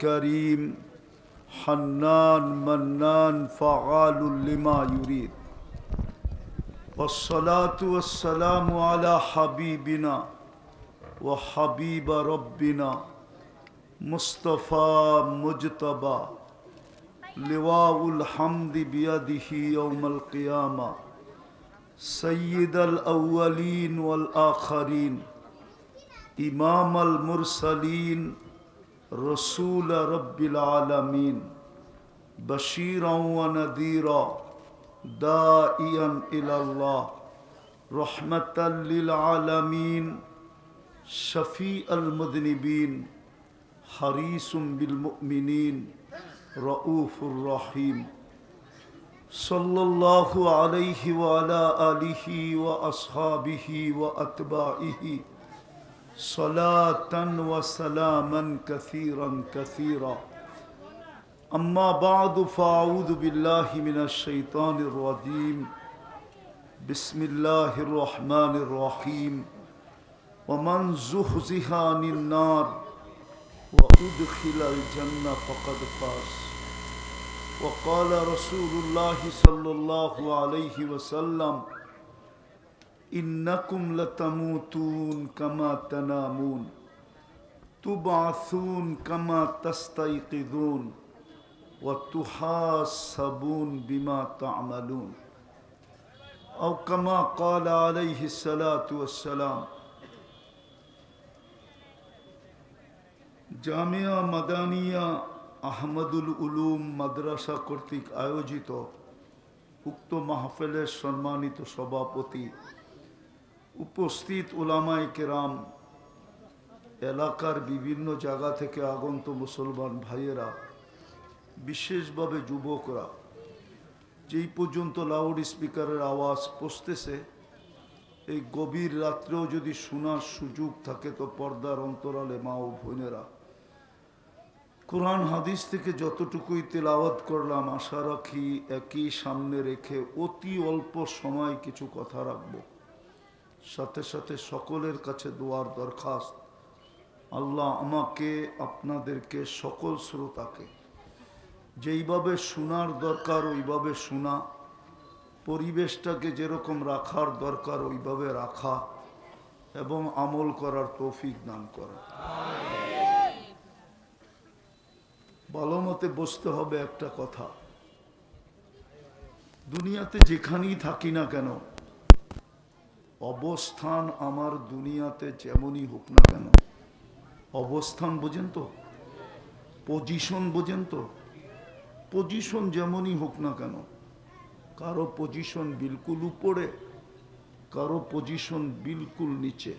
كريم حنان منان فعال لما يريد. والصلاة والسلام على حبيبنا وحبيب ربنا مصطفى مجتبى. لواء الحمد بيده يوم القيامة. سيد الأولين والآخرين. إمام المرسلين. رسول رب العالمين بشيرا ونذيرا دائيا إلى الله رحمة للعالمين شفيع المذنبين حريص بالمؤمنين رؤوف رحيم. صلى الله عليه وعلى آله وأصحابه وأتباعه. صلاة وسلاما كثيرا كثيرا أما بعد فأعوذ بالله من الشيطان الرجيم بسم الله الرحمن الرحيم ومن زحزح عن النار وأدخل الجنة فقد فاز وقال رسول الله صلى الله عليه وسلم إنكم لتموتون كما تنامون تبعثون كما تستيقظون وتحاسبون بما تعملون أو كما قال عليه الصلاة والسلام জামিয়া মাদানিয়া আহমদুল উলুম মাদ্রাসা কর্তৃক আয়োজিত উক্ত মাহফিলের সম্মানিত সভাপতি উপস্থিত ওলামাই কেরাম, এলাকার বিভিন্ন জায়গা থেকে আগন্ত মুসলমান ভাইয়েরা, বিশেষভাবে যুবকরা, যেই পর্যন্ত লাউড স্পিকারের আওয়াজ পৌঁছতেছে, এই গভীর রাত্রেও যদি শোনার সুযোগ থাকে তো পর্দার অন্তরালে মা ও বোনেরা, কোরআন হাদিস থেকে যতটুকুই তেলাওয়াত করলাম, আশা রাখি একই সামনে রেখে অতি অল্প সময় কিছু কথা রাখব। সাথে সাথে সকলের কাছে দোয়ার দরখাস্ত। আল্লাহ আমাকে, আপনাদেরকে সকল শ্রোতাকে যেইভাবে শোনার দরকার ওইভাবে শোনা, পরিবেশটাকে যেরকম রাখার দরকার ওইভাবে রাখা এবং আমল করার তৌফিক দান করা। ভালো মতে বসতে হবে একটা কথা। দুনিয়াতে যেখানেই থাকি না কেন অবস্থান আমার দুনিয়াতে যেমনই হোক না কেন, অবস্থান বোঝেন তো পজিশন বোঝেন তো পজিশন যেমনই হোক না কেন, কারও পজিশন বিলকুল উপরে, কারও পজিশন বিলকুল নিচে।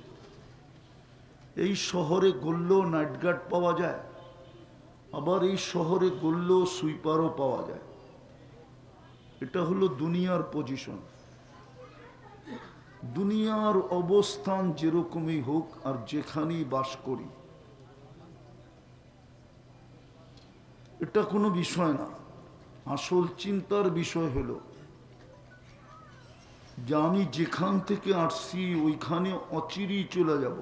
এই শহরে গড়লেও নাইট গার্ড পাওয়া যায়, আবার এই শহরে গড়লেও সুইপারও পাওয়া যায়। এটা হলো দুনিয়ার পজিশন দুনিয়ার অবস্থান যেরকমই হোক আর যেখানেই বাস করি। এটা কোনো বিষয় না। আসল চিন্তার বিষয় হলো যে আমি যেখান থেকে আসছি, ওইখানে অচিরেই চলে যাব।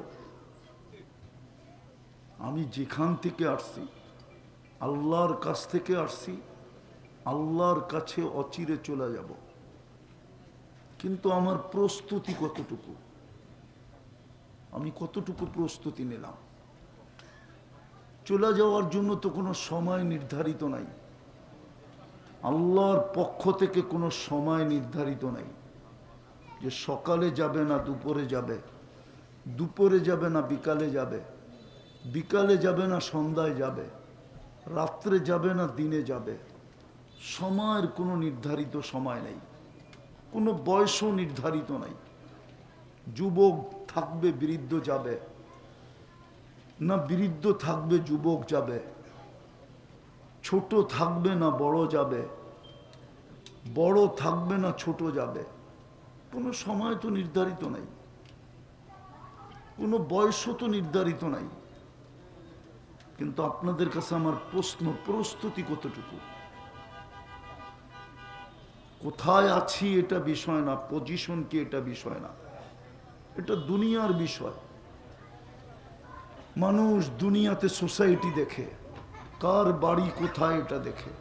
আমি যেখান থেকে আসছি, আল্লাহর কাছ থেকে আসছি, আল্লাহর কাছে অচিরে চলে যাব। কিন্তু আমার প্রস্তুতি কতটুকু? আমি কতটুকু প্রস্তুতি নিলাম? চলে যাওয়ার জন্য তো কোনো সময় নির্ধারিত নাই। আল্লাহর পক্ষ থেকে কোনো সময় নির্ধারিত নাই। যে সকালে যাবে না দুপুরে যাবে দুপুরে যাবে না বিকালে যাবে বিকালে যাবে না সন্ধ্যায় যাবে, রাত্রে যাবে না দিনে যাবে, সময়ের কোনো নির্ধারিত সময় নেই। কোনো বয়সও নির্ধারিত নাই। যুবক থাকবে, বৃদ্ধ যাবে। না বৃদ্ধ থাকবে, যুবক যাবে। ছোট থাকবে না বড় যাবে। বড় থাকবে না ছোট যাবে। কোনো সময় তো নির্ধারিত নাই। কোনো বয়সও তো নির্ধারিত নাই। কিন্তু আপনাদের কাছে আমার প্রশ্ন, প্রস্তুতি কতটুকু? কোথায় আছি এটা বিষয় না পজিশন কি এটা বিষয় না। এটা দুনিয়ার বিষয়। মানুষ দুনিয়াতে সোসাইটি দেখে, কার বাড়ি কোথায় এটা দেখে।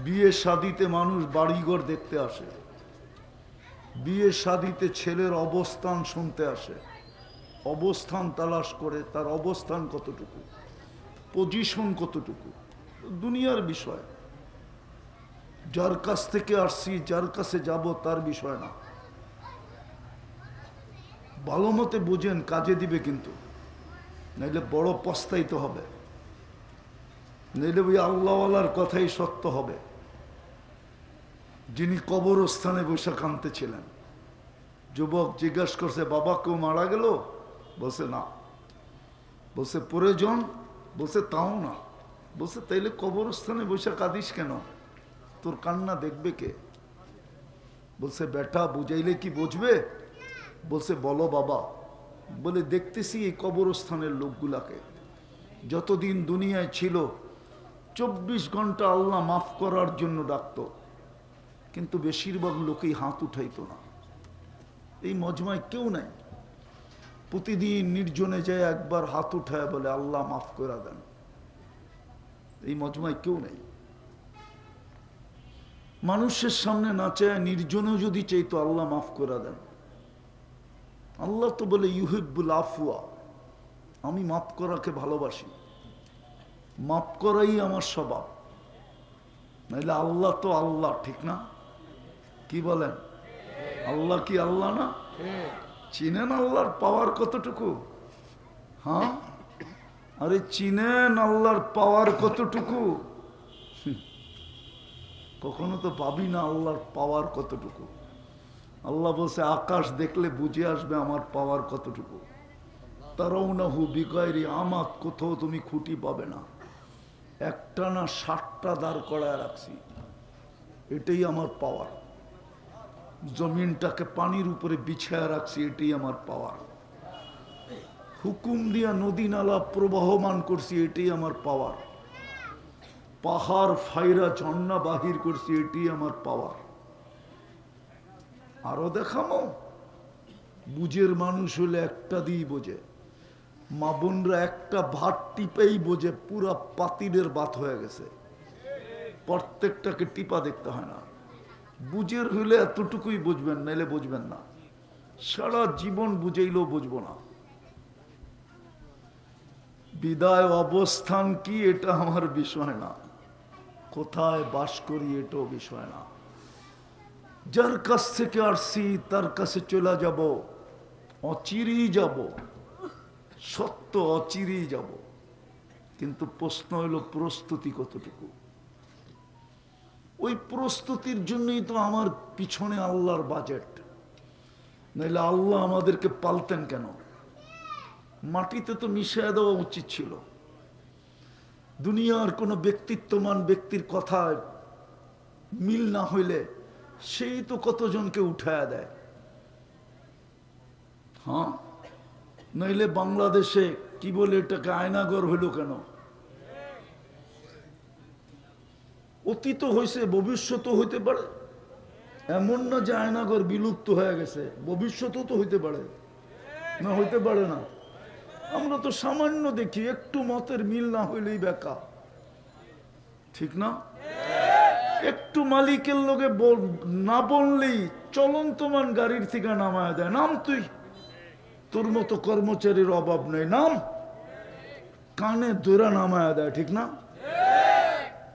বিয়ে শাদিতে মানুষ বাড়িঘর দেখতে আসে। বিয়ে শাদিতে ছেলের অবস্থান শুনতে আসে। অবস্থান তালাশ করে, তার অবস্থান কতটুকু? পজিশন কতটুকু? দুনিয়ার বিষয়। যার কাছ থেকে আসছি, যার কাছে যাব তার বিষয় না। ভালো মতে বুঝেন, কাজে দিবে কিন্তু। নাইলে বড় পস্তাইতে হবে। নাইলে ওই আল্লাহওয়ালার কথাই সত্য হবে। যিনি কবরস্থানে বসে কাঁদতেছিলেন। যুবক জিজ্ঞাসা করছে, বাবা, কেউ মারা গেল? বলছে, না। বলছে প্রয়োজন বলছে, তাও না। বলছে, তাইলে কবরস্থানে বসে কাঁদিস কেন? তোর কান্না দেখবে কে? বলছে, বেটা, বুঝাইলে কি বুঝবে? বলছে, বলো বাবা। বলে, দেখতেছি এই কবরস্থানের লোকগুলাকে। যতদিন দুনিয়ায় ছিল, চব্বিশ ঘণ্টা আল্লাহ মাফ করার জন্য ডাকতো। কিন্তু বেশিরভাগ লোকেই হাত উঠাইতো না। এই মজমায় কেউ নাই। প্রতিদিন নির্জনে যায় একবার হাত উঠায় বলে, আল্লাহ মাফ করে দেন। এই মজমায় কেউ নেই। মানুষের সামনে না চায়, নির্জনেও যদি চাইতো আল্লাহ মাফ করে দেন। আল্লাহ তো বলে ইউহিবুল আফুয়া আমি মাফ করাকে ভালোবাসি। মাফ করাই আমার স্বভাব। নাইলে আল্লাহ তো আল্লাহ, ঠিক না? কি বলেন? আল্লাহ কি আল্লাহ না? চিনেন আল্লাহর পাওয়ার কতটুকু? হ্যাঁ? আরে, চিনেন আল্লাহর পাওয়ার কতটুকু। কখনো তো পাবি না আল্লাহর পাওয়ার কতটুকু। আল্লাহ বলছে, আকাশ দেখলে বুঝে আসবে আমার পাওয়ার কতটুকু। তারাও না হু বিকয়রি আমাত কোথাও তুমি খুঁটি পাবে না। একটা না ষাটটা দাঁড় করায় রাখছি। এটাই আমার পাওয়ার জমিনটাকে পানির উপরে বিছায় রাখছি, এটাই আমার পাওয়ার হুকুম দিয়া নদী নালা প্রবাহমান করছি, এটাই আমার পাওয়ার পাহাড় ফাইরা ঝর্ণা বাহির করছি এটাই আমার পাওয়ার। আরও দেখামো? বুঝের মানুষ হলে একটা দিয়েই বোঝে। মা বোনরা একটা ভাত টিপেই বোঝে, পুরা পাতিলের বাত হয়ে গেছে। প্রত্যেকটাকে টিপা দেখতে হয় না। বুঝের হইলে এতটুকুই বুঝবেন, নাইলে বুঝবেন না। সারা জীবন বুঝাইলেও বুঝব না। বিদায় অবস্থান কি, এটা আমার বিষয় না। কোথায় বাস করি এটাও বিষয় না। যার কাছ থেকে আসছি, তার কাছে চলে যাব, অচিরেই যাব, সত্য অচিরেই যাব। কিন্তু প্রশ্ন হলো, প্রস্তুতি কতটুকু? ওই প্রস্তুতির জন্যই তো আমার পিছনে আল্লাহর বাজেট নাইলে আল্লাহ আমাদেরকে পালতেন কেন? মাটিতে তো মিশিয়ে দেওয়া উচিত ছিল। দুনিয়ার কোনো ব্যক্তিত্বমান ব্যক্তির কথায় মিল না হইলে সেই তো কতজনকে উঠায় দেয়? হ্যাঁ? নইলে বাংলাদেশে কি বলে এটাকে আয়নাগর হইল কেন? অতীত হয়েছে ভবিষ্যৎও হইতে পারে। এমন না যে আয়নাগর বিলুপ্ত হয়ে গেছে ভবিষ্যতও তো হইতে পারে। না, হইতে পারে না। আমরা তো সামান্য দেখি, একটু মতের মিল না হইলেই বেকা। ঠিক না? একটু মালিকের লোকে না বললেই চলন্তমান গাড়ির থেকে নামায় দেয়। নাম তুই। তোর মতো কর্মচারীর অভাব নেই। নাম। কানে দোরা নামায় দেয়, ঠিক না?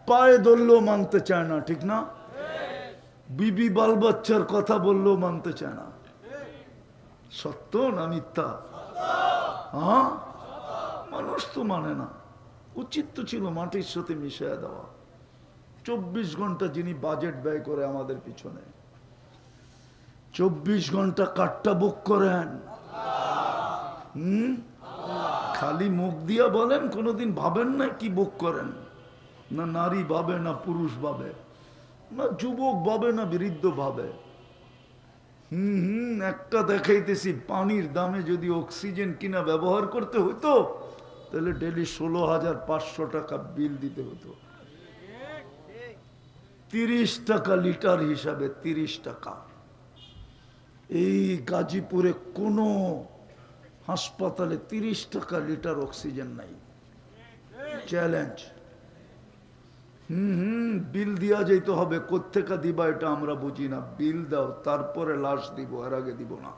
পায়ে ধরলেও মানতে চায় না, ঠিক না? বিবি বাল বাচ্চার কথা বললেও মানতে চায় না। সত্য না মিথ্যা? হ্যাঁ? মানুষ তো মানে না। উচিত তো ছিল মাটির সাথে মিশিয়ে দেওয়া। চব্বিশ ঘণ্টা যিনি বাজেট ব্যয় করে আমাদের পিছনে, চব্বিশ ঘণ্টা কাঠটা বুক করেন। হুম? খালি মুখ দিয়া বলেন, কোনোদিন ভাবেন না কি বুক করেন। না নারী ভাবে, না পুরুষ ভাবে, না যুবক ভাবে, না বৃদ্ধ ভাবে। হুম হুম, একটা দেখাইতেছি, পানির দামে যদি অক্সিজেন কিনা ব্যবহার করতে হতো তাহলে ডেলি ষোলো হাজার পাঁচশো টাকা বিল দিতে হতো তিরিশ টাকা লিটার হিসাবে তিরিশ টাকা। এই গাজীপুরে কোনো হাসপাতালে তিরিশ টাকা লিটার অক্সিজেন নাই। চ্যালেঞ্জ। হুম হুম, বিল দিয়া যাইতে হবে। কোথেকে দিবা এটা আমরা বুঝি না। বিল দাও, তারপরে লাশ দিব, এর আগে দিব না।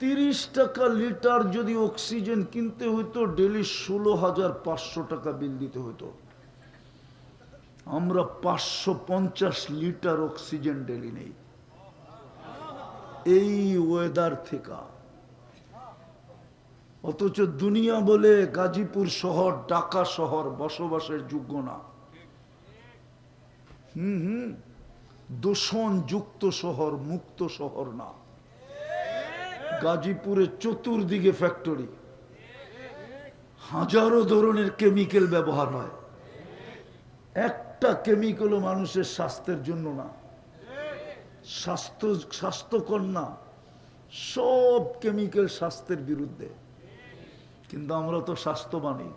তিরিশ টাকা লিটার যদি অক্সিজেন কিনতে হইতো ডেলি ষোলো হাজার পাঁচশো টাকা বিল দিতে হতো আমরা পাঁচশো পঞ্চাশ লিটার অক্সিজেন ডেলি নেই। এই ওয়েদার থেকে। অথচ দুনিয়া বলে গাজীপুর শহর, ঢাকা শহর বসবাসের যোগ্য না। হুম হুম। দূষণ যুক্ত শহর, মুক্ত শহর না। গাজীপুরে চতুর্দিকে ফ্যাক্টরি। হাজারো ধরনের কেমিক্যাল ব্যবহার হয়। একটা কেমিক্যালও মানুষের স্বাস্থ্যের জন্য না। স্বাস্থ্য, স্বাস্থ্যকর না। সব কেমিক্যাল স্বাস্থ্যের বিরুদ্ধে। কিন্তু আমরা তো স্বাস্থ্যবানী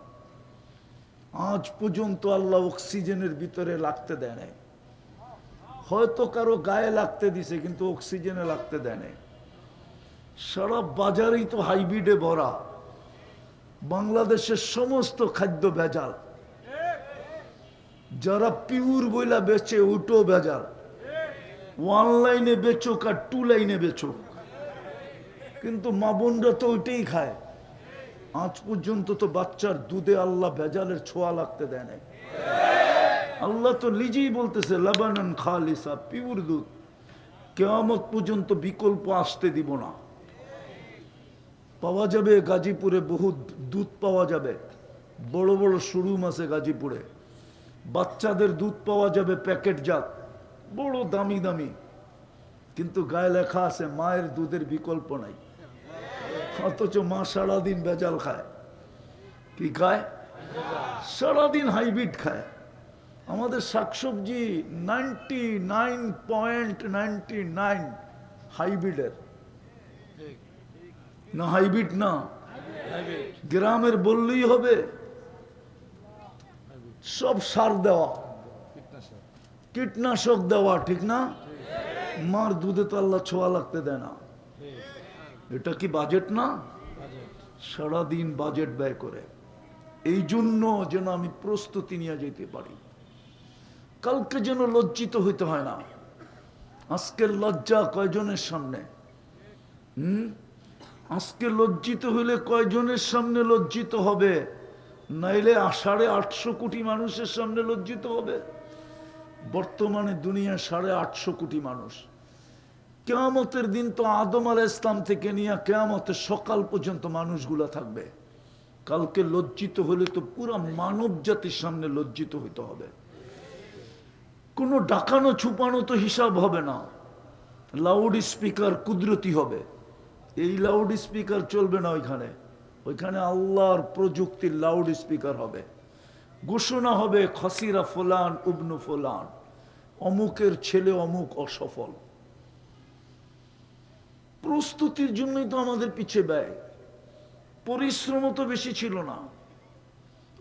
আজ পর্যন্ত আল্লাহ অক্সিজেনের ভিতরে লাগতে দেয় নাই। হয়তো কারও গায়ে লাগতে দিছে, কিন্তু অক্সিজেনে লাগতে দেয় নাই। সারা বাজারেই তো হাইব্রিডে ভরা। বাংলাদেশের সমস্ত খাদ্য ভেজাল। যারা পিউর বইলা বেচে ওটো ওয়ান লাইনে বেচুক আর টু লাইনে বেচুক। কিন্তু মা বোনরা তো ওইটাই খায়। আজ পর্যন্ত তো বাচ্চার দুধে আল্লাহ ভেজালের ছোঁয়া লাগতে দেয় নাই। আল্লাহ তো নিজেই বলতেছে, লাবানন খালিসা পিউর দুধ। কেয়ামত পর্যন্ত বিকল্প আসতে দিব না। পাওয়া যাবে গাজীপুরে বহু দুধ পাওয়া যাবে। বড় বড় শোরুম আছে গাজীপুরে। বাচ্চাদের দুধ পাওয়া যাবে প্যাকেটজাত বড় দামি দামি। কিন্তু গায়ে লেখা আছে, মায়ের দুধের বিকল্প নাই। অথচ মা সারাদিন বেজাল খায়। কি খায়? সারাদিন হাইব্রিড খায়। আমাদের শাকসবজি ninety nine point ninety nine হাইব্রিডের। না হাইব্রিড না। গ্রামের বললেই হবে। সব সার দেওয়া। কীটনাশক দেওয়া, ঠিক না? মার দুধে তো আল্লাহ ছোঁয়া লাগতে দেয় না। এটা কি বাজেট না? সারাদিন বাজেট ব্যয় করে। এই জন্য যেন আমি প্রস্তুতি নিয়ে যেতে পারি। কালকে যেন লজ্জিত হইতে হয় না। আজকের লজ্জা কয়জনের সামনে? হুম? আজকে লজ্জিত হইলে কয়জনের সামনে লজ্জিত হবে? নাইলে সাড়ে আটশো কোটি মানুষের সামনে লজ্জিত হবে। বর্তমানে দুনিয়া সাড়ে আটশো কোটি মানুষ। কেয়ামতের দিন তো আদম আল ইসলাম থেকে নিয়ে কেয়ামতের সকাল পর্যন্ত মানুষগুলা থাকবে। কালকে লজ্জিত হলে তো পুরা মানব জাতির সামনে লজ্জিত হইতে হবে। কোনো ডাকানো ছুপানো তো হিসাব হবে না। লাউড স্পিকার কুদরতি হবে। এই লাউড স্পিকার চলবে না ওইখানে। ওইখানে আল্লাহর প্রযুক্তির লাউড স্পিকার হবে। ঘোষণা হবে, খসিরা ফোলান, উবনু ফোলান। অমুকের ছেলে অমুক অসফল। প্রস্তুতির জন্যই তো আমাদের পিছে ব্যয়। পরিশ্রম তো বেশি ছিল না।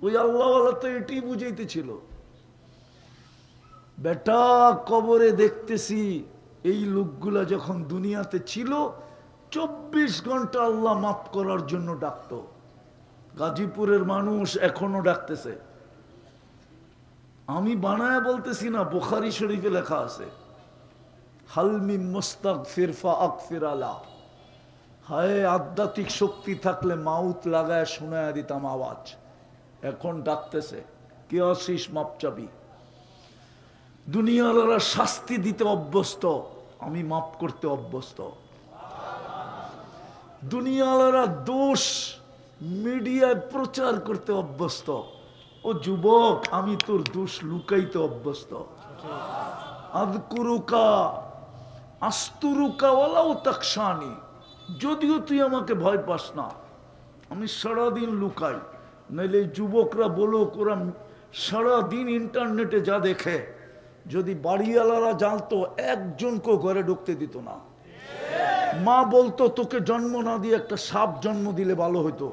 ওই আল্লাহওয়ালা তো এটাই বুঝাইতেছিল। বেটা, কবরে দেখতেছি এই লোকগুলা যখন দুনিয়াতে ছিল, চব্বিশ ঘণ্টা আল্লাহ মাফ করার জন্য ডাকত। গাজীপুরের মানুষ এখনও ডাকতেছে। আমি বানায় বলতেছি না, বোখারি শরীফে লেখা আছে। হালমি মোস্তাক ফিরফা আকফির আলা। হায়, আধ্যাত্মিক শক্তি থাকলে মাউত লাগায় শোনায় দিতাম আওয়াজ। এখন ডাকতেছে, কে অশিস মাপ চাবি দুনিয়ালারা শাস্তি দিতে অভ্যস্ত, আমি মাপ করতে অভ্যস্ত। দুনিয়ালারা দোষ মিডিয়ায় প্রচার করতে অভ্যস্ত। ও যুবক, আমি তোর দোষ লুকাইতে অভ্যস্ত। আদকুরুকা আস্তুরুকা ওলাও তাকসানি যদিও তুই আমাকে ভয় পাস না, আমি সারাদিন লুকাই, নাইলে যুবকরা বলো ওরা সারাদিন ইন্টারনেটে যা দেখে, যদি বাড়িওয়ালারা জানতো একজনকেও ঘরে ঢুকতে দিত না। মা বলতো, তোকে জন্ম না দিয়ে একটা সাপ জন্ম দিলে ভালো হতো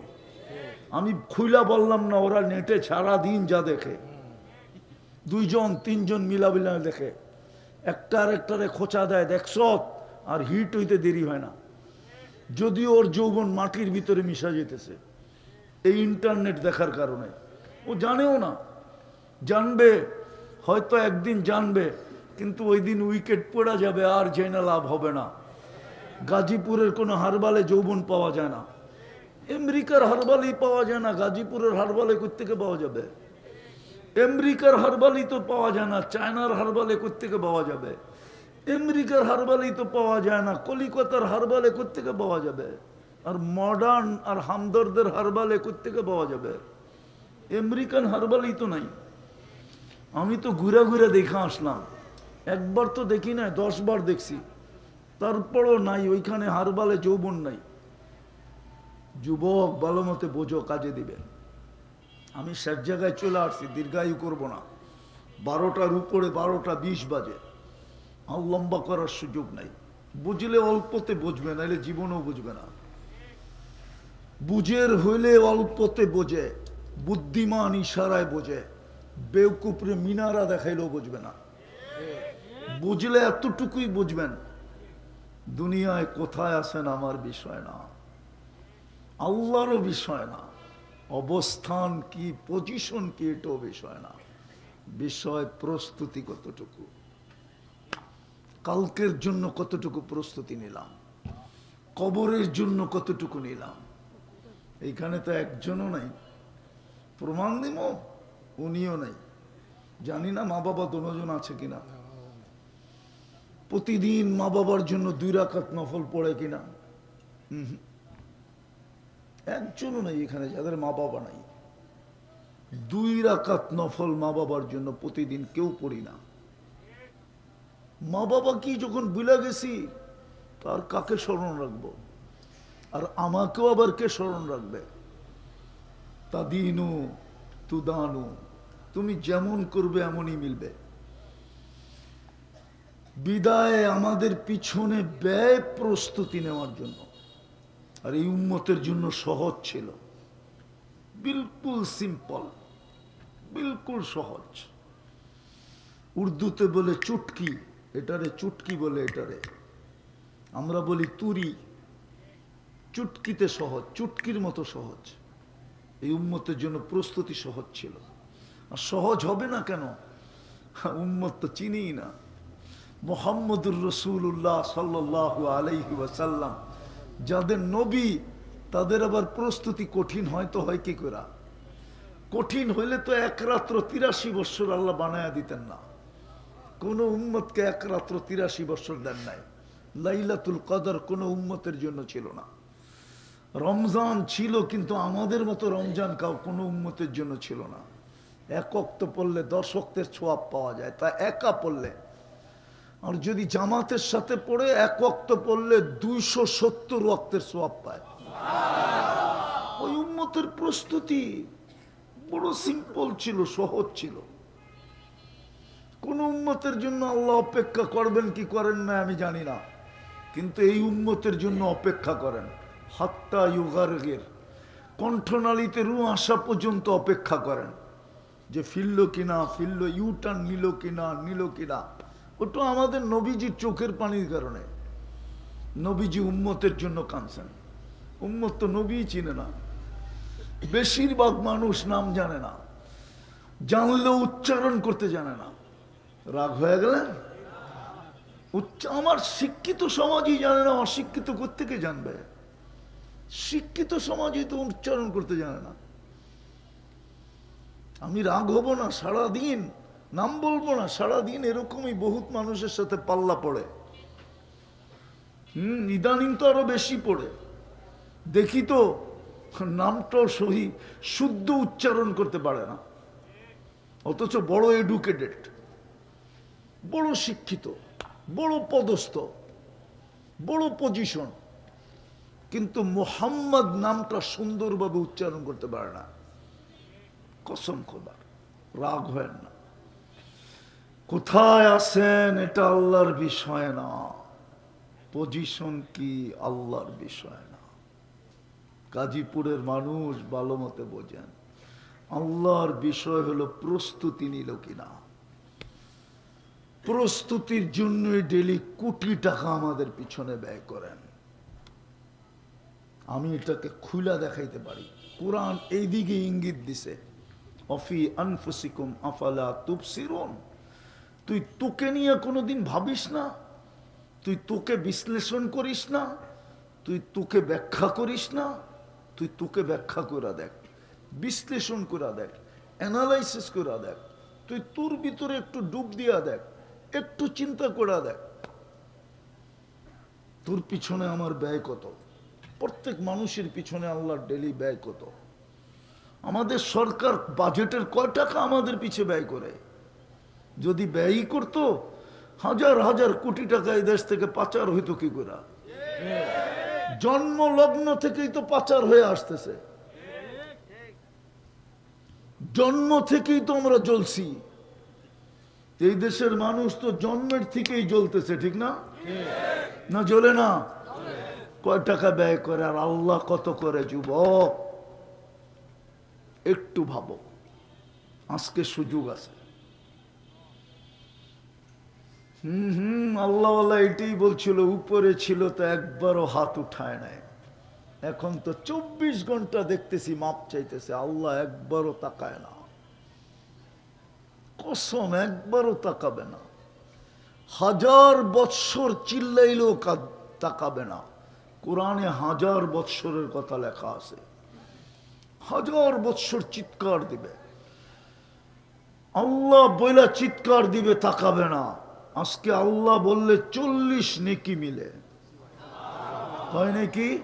আমি খুইলা বললাম, না, ওরা নেটে সারাদিন যা দেখে। দুইজন, তিনজন মিলাবিলা দেখে। একটা আর একটারে খোঁচা দেয়, দেখছ? আর হিট হইতে দেরি হয় না। যদিও ওর যৌবন মাটির ভিতরে মিশা যেতেছে, এই ইন্টারনেট দেখার কারণে। ও জানেও না। জানবে, হয়তো একদিন জানবে, কিন্তু ওই দিন উইকেট পড়া যাবে, আর জেনে লাভ হবে না। গাজীপুরের কোনো হারবালে যৌবন পাওয়া যায় না। আমেরিকার হারবালই পাওয়া যায় না, গাজীপুরের হারবালে থেকে পাওয়া যাবে? আমেরিকার হারবালই তো পাওয়া যায় না, চায়নার হারবালে থেকে পাওয়া যাবে? আমেরিকার হারবালই তো পাওয়া যায় না, কলিকাতার হারবালে থেকে পাওয়া যাবে? আর মডার্ন আর হামদর্দের হারবালে থেকে পাওয়া যাবে? আমেরিকান হারবালই তো নাই। আমি তো ঘুরে ঘুরে দেখে আসলাম। একবার তো দেখি না দশ বার দেখছি। তারপরও নাই, ওইখানে হারবালে যৌবন নাই। যুবক ভালো মতে বোঝো কাজে দিবে আমি শেষ জায়গায় চলে আসছি, দীর্ঘায়ু করব না। বারোটার উপরে বারোটা বিশ বাজে। আর লম্বা করার সুযোগ নাই। বুঝলে অল্পতে বুঝবে, নাহলে জীবনেও বুঝবে না। বুঝের হইলে অল্পতে বোঝে, বুদ্ধিমান ইশারায় বোঝে। বেউকুপরে মিনারা দেখাইলেও বুঝবে না। বুঝলে এতটুকুই বুঝবেন, দুনিয়ায় কোথায় আছেন আমার বিষয় না। আল্লাহরও বিষয় না। অবস্থান কি পজিশন কি, এটাও বিষয় না। বিষয় প্রস্তুতি কতটুকু? কালকের জন্য কতটুকু প্রস্তুতি নিলাম? কবরের জন্য কতটুকু নিলাম? এইখানে তো একজনও নাই। প্রমাণ দিব উনিও নাই। জানি না মা বাবা দুজন আছে কিনা। প্রতিদিন মা বাবার জন্য দুই রাখাত নফল পড়ে কিনা। হুম। একজনও নেই এখানে, যাদের মা বাবা নাই। দুই রাকাত নফল মা বাবার জন্য প্রতিদিন কেউ পড়ি না। মা বাবা কি যখন বুলা গেছি, তার কাকে স্মরণ রাখব? আর আমাকেও আবার কে স্মরণ রাখবে? তাদিনু তুদানু, তুমি যেমন করবে এমনই মিলবে। বিদায় আমাদের পিছনে ব্যয় প্রস্তুতি নেওয়ার জন্য। আর এই উম্মতের জন্য সহজ ছিল। বিলকুল সিম্পল, বিলকুল সহজ। উর্দুতে বলে চুটকি, এটারে চুটকি বলে এটারে। আমরা বলি তুরি। চুটকিতে সহজ, চুটকির মতো সহজ। এই উম্মতের জন্য প্রস্তুতি সহজ ছিল। আর সহজ হবে না কেন? উম্মত তো চিনিই না। মোহাম্মদুর রসুল্লাহ সাল্লাহ আলাইহি ওয়াসাল্লাম যাদের নবী, তাদের আবার প্রস্তুতি কঠিন হয় তো হয় কি করে কঠিন হইলে তো এক রাত্র তিরাশি বৎসর আল্লাহ বানায়া দিতেন না। কোনো উম্মতকে এক রাত্র তিরাশি বৎসর দেন নাই। লাইলাতুল কদর কোনো উম্মতের জন্য ছিল না। রমজান ছিল কিন্তু আমাদের মতো রমজান কাউ কোনো উম্মতের জন্য ছিল না। এক অক্ত পড়লে দশ অক্তের ছোয়াব পাওয়া যায়, তা একা পড়লে আর যদি জামাতের সাথে পড়ে এক অক্ত পড়লে দুইশো সত্তর অক্তের সোয়াব পায়। ওই উম্মতের প্রস্তুতি বড় সিম্পল ছিল, সহজ ছিল। কোন উম্মতের জন্য আল্লাহ অপেক্ষা করবেন কি করেন না আমি জানি না। কিন্তু এই উম্মতের জন্য অপেক্ষা করেন। হাত্তা ইউগারের কণ্ঠনালীতে রু আসা পর্যন্ত অপেক্ষা করেন। যে ফিরল কিনা, ফিরল ইউটার্ন নিল কিনা নিল কিনা। ওটা আমাদের নবীজির চোখের পানির কারণে। নবীজি উম্মতের জন্য কাঁদছেন। উম্মত তো নবী চিনে না। বেশিরভাগ মানুষ নাম জানে না। জানলেও উচ্চারণ করতে জানে না। রাগ হয়ে গেলেন? আমার শিক্ষিত সমাজই জানে না, অশিক্ষিত কোথেকে জানবে? শিক্ষিত সমাজই তো উচ্চারণ করতে জানে না। আমি রাগ হব না সারাদিন। নাম বলব না, সারাদিন এরকমই বহুত মানুষের সাথে পাল্লা পড়ে। হম, ইদানিং তো আরও বেশি পড়ে। দেখি তো, নামটাও সহি শুদ্ধ উচ্চারণ করতে পারে না। অথচ বড় এডুকেটেড বড় শিক্ষিত, বড় পদস্থ, বড় পজিশন কিন্তু মোহাম্মদ নামটা সুন্দরভাবে উচ্চারণ করতে পারে না। কসম খোদার রাগ হয় না। কোথায় আছেন এটা আল্লাহর বিষয় না। পজিশন কি আল্লাহর বিষয় না। গাজীপুরের মানুষ ভালো মতে বোঝেন, আল্লাহর বিষয় হলো প্রস্তুতি নিল কিনা। প্রস্তুতির জন্য ডেলি কোটি টাকা আমাদের পিছনে ব্যয় করেন। আমি এটাকে খুলা দেখাইতে পারি। কোরআন এইদিকে ইঙ্গিত দিছে, অফি আনফুসিকুম আফালা তুবসিরুন? তুই তোকে নিয়ে কোনোদিন ভাবিস না। তুই তোকে বিশ্লেষণ করিস না। তুই তোকে ব্যাখ্যা করিস না। তুই তোকে ব্যাখ্যা করে দেখ, বিশ্লেষণ করে দেখ অ্যানালাইসিস করে দেখ, তুই তোর ভিতরে একটু ডুব দিয়া দেখ, একটু চিন্তা করে দেখ। তোর পিছনে আমার ব্যয় কত? প্রত্যেক মানুষের পিছনে আল্লাহর ডেলি ব্যয় কত? আমাদের সরকার বাজেটের কয় টাকা আমাদের পিছে ব্যয় করে? যদি ব্যয়ই করতো, হাজার হাজার কোটি টাকা এই দেশ থেকে পাচার হইতো কি করে? জন্ম লগ্ন থেকেই তো পাচার হয়ে আসতেছে। জন্ম থেকেই তো আমরা জ্বলছি। এই দেশের মানুষ তো জন্মের থেকেই জ্বলতেছে, ঠিক না? না জ্বলে না? কয় টাকা ব্যয় করে আর আল্লাহ কত করে, যুবক? একটু ভাবো, আজকে সুযোগ আছে। হুম হুম, আল্লাহ আল্লাহ এটাই বলছিল, উপরে ছিল তো একবারও হাত উঠায় নাই। এখন তো চব্বিশ ঘণ্টা দেখতেছি, মাপ চাইতেছে, আল্লাহ একবারও তাকায় না। কসম, একবারও তাকাবে না। হাজার বৎসর চিল্লাইলেও তাকাবে না। কোরআনে হাজার বৎসরের কথা লেখা আছে। হাজার বৎসর চিৎকার দিবে। আল্লাহ বইলা চিৎকার দিবে, তাকাবে না। আজকে আল্লাহ বললে চল্লিশ নেকি মিলে। হয় নাকি?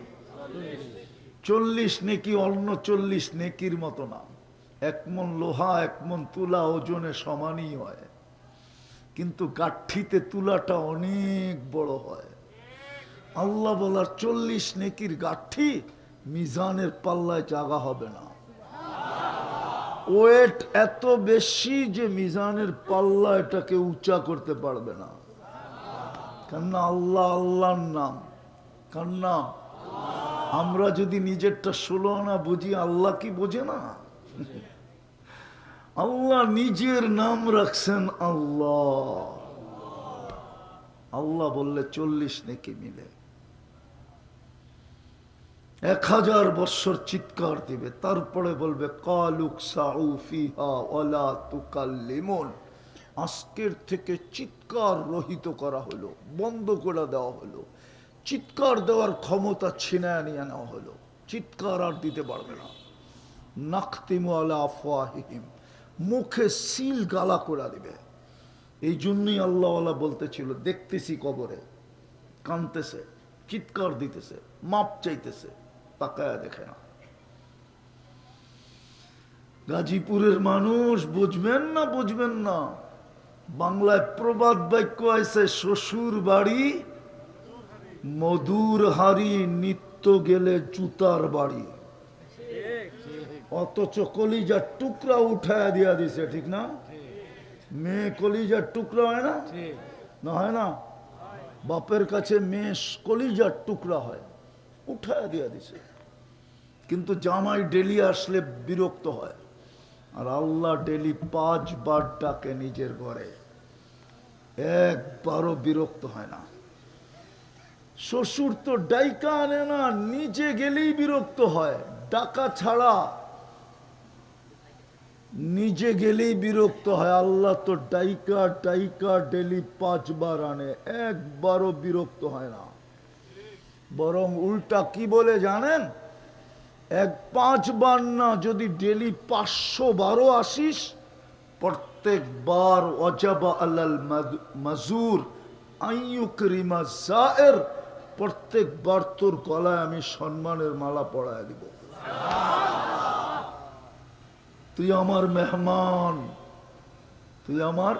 চল্লিশ নেকি অন্য চল্লিশ নেকির মতো না। এক মন লোহা, এক মন তুলা ওজনে সমানই হয়। কিন্তু গাঠিতে তুলাটা অনেক বড় হয়। আল্লাহ বলার চল্লিশ নেকির গাঠি মিজানের পাল্লায় জাগা হবে না। ওয়েট এত বেশি যে মিজানের পাল্লা এটাকে উঁচা করতে পারবে না। কেননা আল্লাহ আল্লাহর নাম। কার আমরা যদি নিজেরটা ষোলো না বুঝি, আল্লাহ কি বোঝে না? আল্লাহ নিজের নাম রাখছেন আল্লাহ। আল্লাহ বললে চল্লিশ নেকি মিলে। এক হাজার বৎসর চিৎকার দিবে। তারপরে বলবে, কালুক সাউফিহা আজকের থেকে চিৎকার রহিত করা হলো, বন্ধ করে দেওয়া হলো। চিৎকার দেওয়ার ক্ষমতা ছিনায় নিয়ে নেওয়া হলো। চিৎকার আর দিতে পারবে না। নাকতিমু মুখে সিল গালা করে দিবে। এই জন্যই আল্লাহ বলতেছিল, দেখতেছি কবরে। কানতেছে, চিৎকার দিতেছে, মাপ চাইতেছে। তাকায় দেখে না গাজীপুরের মানুষ বুঝবেন না বুঝবেন না। বাংলায় প্রবাদ বাক্য আছে শ্বশুর বাড়ি মধুর হাড়ি নিত্য গেলে জুতার বাড়ি। অথচ কলিজার টুকরা উঠায় দিয়া দিছে ঠিক না? মেয়ে কলিজার টুকরা হয় না? না হয় না? বাপের কাছে মেয়ে কলিজার টুকরা হয়। উঠায় দিয়া দিছে। কিন্তু জামাই ডেলি আসলে বিরক্ত হয়। আর আল্লাহ ডেলি পাঁচবার ডাকে নিজের ঘরে। একবারও বিরক্ত হয় না। শ্বশুর তো ডাইকা আনে না, নিজে গেলেই বিরক্ত হয়। ডাকা ছাড়া নিজে গেলেই বিরক্ত হয়। আল্লাহ তো ডাইকা ডাইকা ডেলি পাঁচবার আনে। একবারও বিরক্ত হয় না। বরং উল্টা কি বলে জানেন? এক পাঁচবার না যদি ডেলি পাঁচশো বারো আসিস প্রত্যেকবার অজাবা আল্লাল মাজুর আইয়ুকরিমা জায়ের প্রত্যেকবার তোর গলায় আমি সম্মানের মালা পড়ায় দিব। তুই আমার মেহমান, তুই আমার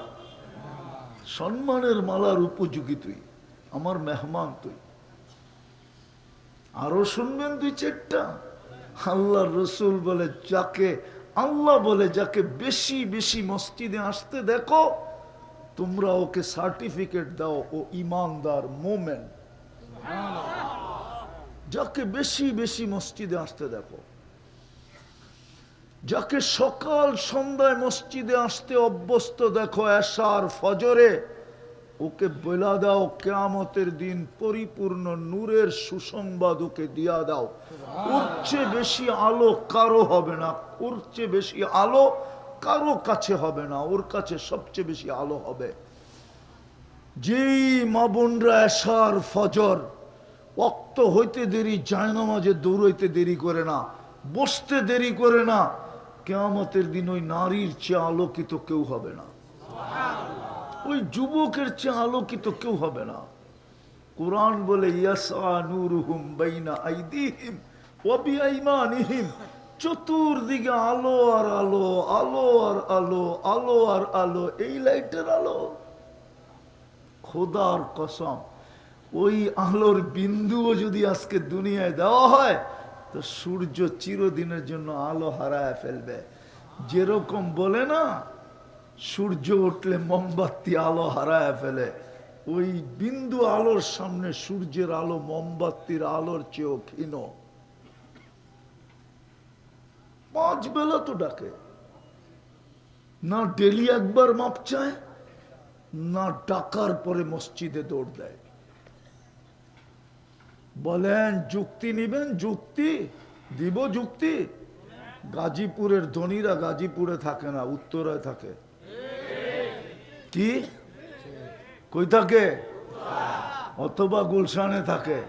সম্মানের মালার উপযোগী তুই, আমার মেহমান তুই। আরও শুনবেন দুই চারটা। আল্লাহ রসুল বলে, যাকে আল্লাহ বলে, যাকে বেশি বেশি মসজিদে আসতে দেখো, তোমরা ওকে সার্টিফিকেট দাও, ও ইমানদার, মোমেন। যাকে বেশি বেশি মসজিদে আসতে দেখো, যাকে সকাল সন্ধ্যায় মসজিদে আসতে অভ্যস্ত দেখো, এশার ফজরে ওকে বলা দাও, কেয়ামতের দিন পরিপূর্ণ নূরের সুসংবাদ ওকে দিয়া দাও। চেয়ে বেশি আলো কারও হবে না চেয়ে বেশি আলো কারও কাছে হবে না, ওর কাছে সবচেয়ে বেশি আলো হবে। যেই মা বোনরা এসার ফজর, অক্ত হইতে দেরি, জায়নামাজে দৌড়াইতে দেরি করে না, বসতে দেরি করে না, কেয়ামতের দিন ওই নারীর চেয়ে আলোকিত কেউ হবে না। ওই যুবকের চেয়ে আলোকিত কেউ হবে না। কোরআন বলে চতুর্দিকে আলো আর আলো আলো আর আলো আলো আর আলো, এই লাইটের আলো। খোদার কসম, ওই আলোর বিন্দুও যদি আজকে দুনিয়ায় দেওয়া হয়, তো সূর্য চিরদিনের জন্য আলো হারায় ফেলবে। যেরকম বলে না সূর্য উঠলে মোমবাতি আলো হারায় ফেলে। ওই বিন্দু আলোর সামনে সূর্যের আলো মোমবাতির আলোর চেয়েও ক্ষীণ। পাঁচ বেলা তো ডাকে। না ডেলি একবার মাপ চায়, না ডাকার পরে মসজিদে দৌড় দেয়। বলেন, যুক্তি নিবেন? যুক্তি? দিব যুক্তি? গাজীপুরের ধনীরা গাজীপুরে থাকে না, উত্তরায় থাকে। কি? কই থাকে? অথবা গুলশানে থাকে,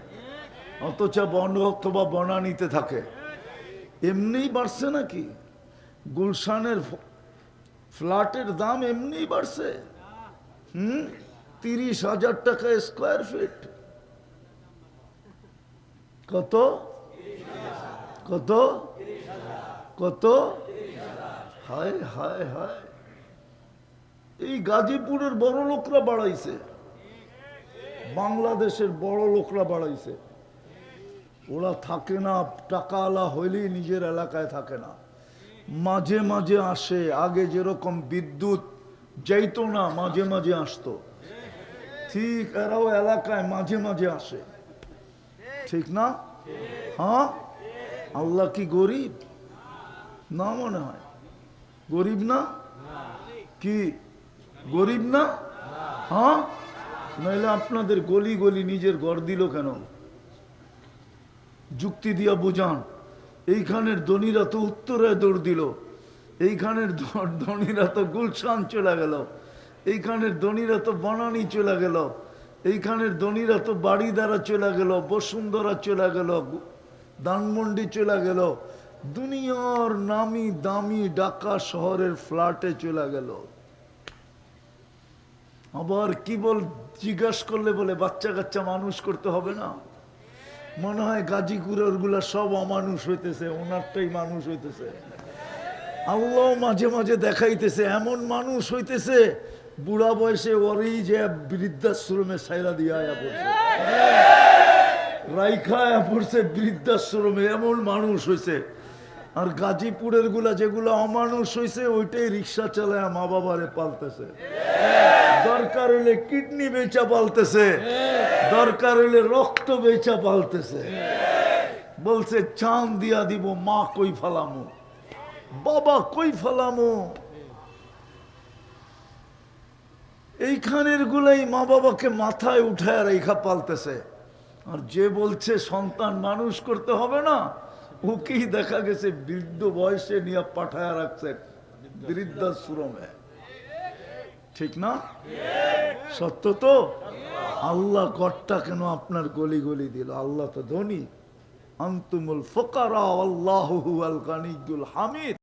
অথচ বন, অথবা বনানীতে থাকে। এমনিই বাড়ছে নাকি? গুলশানের ফ্ল্যাটের দাম এমনিই বাড়ছে। হুম? তিরিশ হাজার টাকা স্কোয়ার ফিট কত? কত? কত? হায় হায় হায়। এই গাজীপুরের বড় লোকরা বাড়াইছে। বাংলাদেশের বড় লোকরা বাড়াইছে। ওরা থাকে না, টাকাওয়ালা হইলেই নিজের এলাকায় থাকে না। মাঝে মাঝে আসে, আগে যেরকম বিদ্যুৎ যাইতো না, মাঝে মাঝে আসতো। ঠিক এরাও এলাকায় মাঝে মাঝে আসে। ঠিক না? হ্যাঁ? আল্লাহ কি গরিব? না মনে হয়। গরিব না? কি? গরিব না? হ্যাঁ? নইলে আপনাদের গলি গলি নিজের ঘর দিল কেন? যুক্তি দিয়া বুঝান। এইখানের ধনীরা তো উত্তরায় দৌড় দিল। এইখানের ধনীরা তো গুলশান চলে গেল। এইখানের ধনীরা তো বনানি চলে গেল। এইখানের ধনীরা তো বাড়ি দ্বারা চলে গেল, বসুন্ধরা চলে গেল, ধানমন্ডি চলে গেল। দুনিয়ার নামি দামি ঢাকা শহরের ফ্ল্যাটে চলে গেল। আবার কি বল জিজ্ঞাসা করলে বলে, বাচ্চা কাচ্চা মানুষ করতে হবে না? মনে হয় গাজীপুরেরগুলা সব অমানুষ হইতেছে, ওনারটাই মানুষ হইতেছে। আল্লাহ মাঝে মাঝে দেখাইতেছে, এমন মানুষ হইতেছে, বুড়া বয়সে ওরই যে বৃদ্ধাশ্রমে সাইরা দিয়ে পড়ছে। রাইখা পড়ছে বৃদ্ধাশ্রমে, এমন মানুষ হয়েছে আর গাজীপুরেরগুলা যেগুলো অমানুষ হয়েছে ওইটাই রিক্সা চালায় মা বাবারে পালতেছে। দরকার হলে কিডনি বেচা পালতেছে। দরকার হলে রক্ত বেচা পালতেছে। বলছে, চান দিয়া দিব, মা কই ফালামু? বাবা কই ফালামু? এইখানের গুলাই মা বাবাকে মাথায় উঠায় রেখা পালতেছে। আর যে বলছে, সন্তান মানুষ করতে হবে না। ওকেই দেখা গেছে, বৃদ্ধ বয়সে নিয়ে পাঠায় রাখছে। বৃদ্ধাশ্রমে ঠিক না? সত্য তো? আল্লাহ গড়টা কেন আপনার গলি গলি দিল? আল্লাহ তো ধনী। আন্তুমুল ফোকার আল্লাহ হামিদ।